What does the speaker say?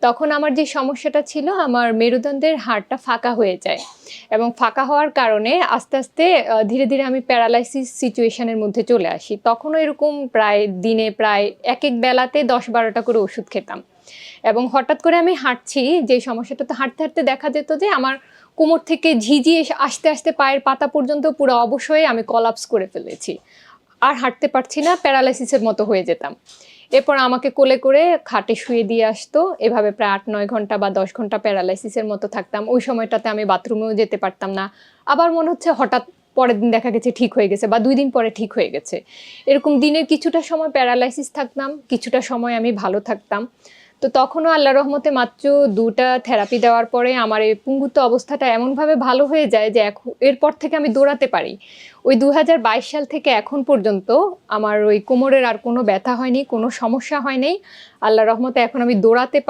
তখন আমার যে সমস্যাটা ছিল, আমার মেরুদণ্ডের হাড়টা ফাঁকা হয়ে যায়। এবং ফাঁকা হওয়ার কারণে আস্তে আস্তে ধীরে ধীরে আমি প্যারালাইসিস সিচুয়েশনের মধ্যে চলে আসি। তখনও এরকম প্রায় দিনে প্রায় এক এক বেলাতে দশ বারোটা করে ওষুধ খেতাম। এবং হঠাৎ করে আমি হাঁটছি, যে সমস্যাটা তো হাঁটতে হাঁটতে দেখা যেত যে আমার কোমর থেকে ঝিঝি আস্তে আস্তে পায়ের পাতা পর্যন্ত পুরো অবশ্যই আমি কলাপস করে ফেলেছি। আর হাঁটতে পারছি না, প্যারালাইসিসের মতো হয়ে যেতাম। এরপর আমাকে কোলে করে খাটে শুয়ে দিয়ে আসতো। এভাবে প্রায় আট, নয় ঘণ্টা বা দশ ঘণ্টা প্যারালাইসিসের মতো থাকতাম। ওই সময়টাতে আমি বাথরুমেও যেতে পারতাম না। আবার মনে হচ্ছে হঠাৎ পরের দিন দেখা গেছে ঠিক হয়ে গেছে বা দুই দিন পরে ঠিক হয়ে গেছে। এরকম দিনের কিছুটা সময় প্যারালাইসিস থাকতাম, কিছুটা সময় আমি ভালো থাকতাম। তো তখনও আল্লাহ রহমতে মাত্র দুটা থেরাপি দেওয়ার পরে আমার এই পুঙ্গুত্ব অবস্থাটা এমনভাবে ভালো হয়ে যায় যে এখন এরপর থেকে আমি দৌড়াতে পারি। ওই দু হাজার বাইশ সাল থেকে এখন পর্যন্ত আমার ওই কোমরের আর কোনো ব্যথা হয়নি, কোনো সমস্যা হয়নি। আল্লাহ রহমতে এখন আমি দৌড়াতে পার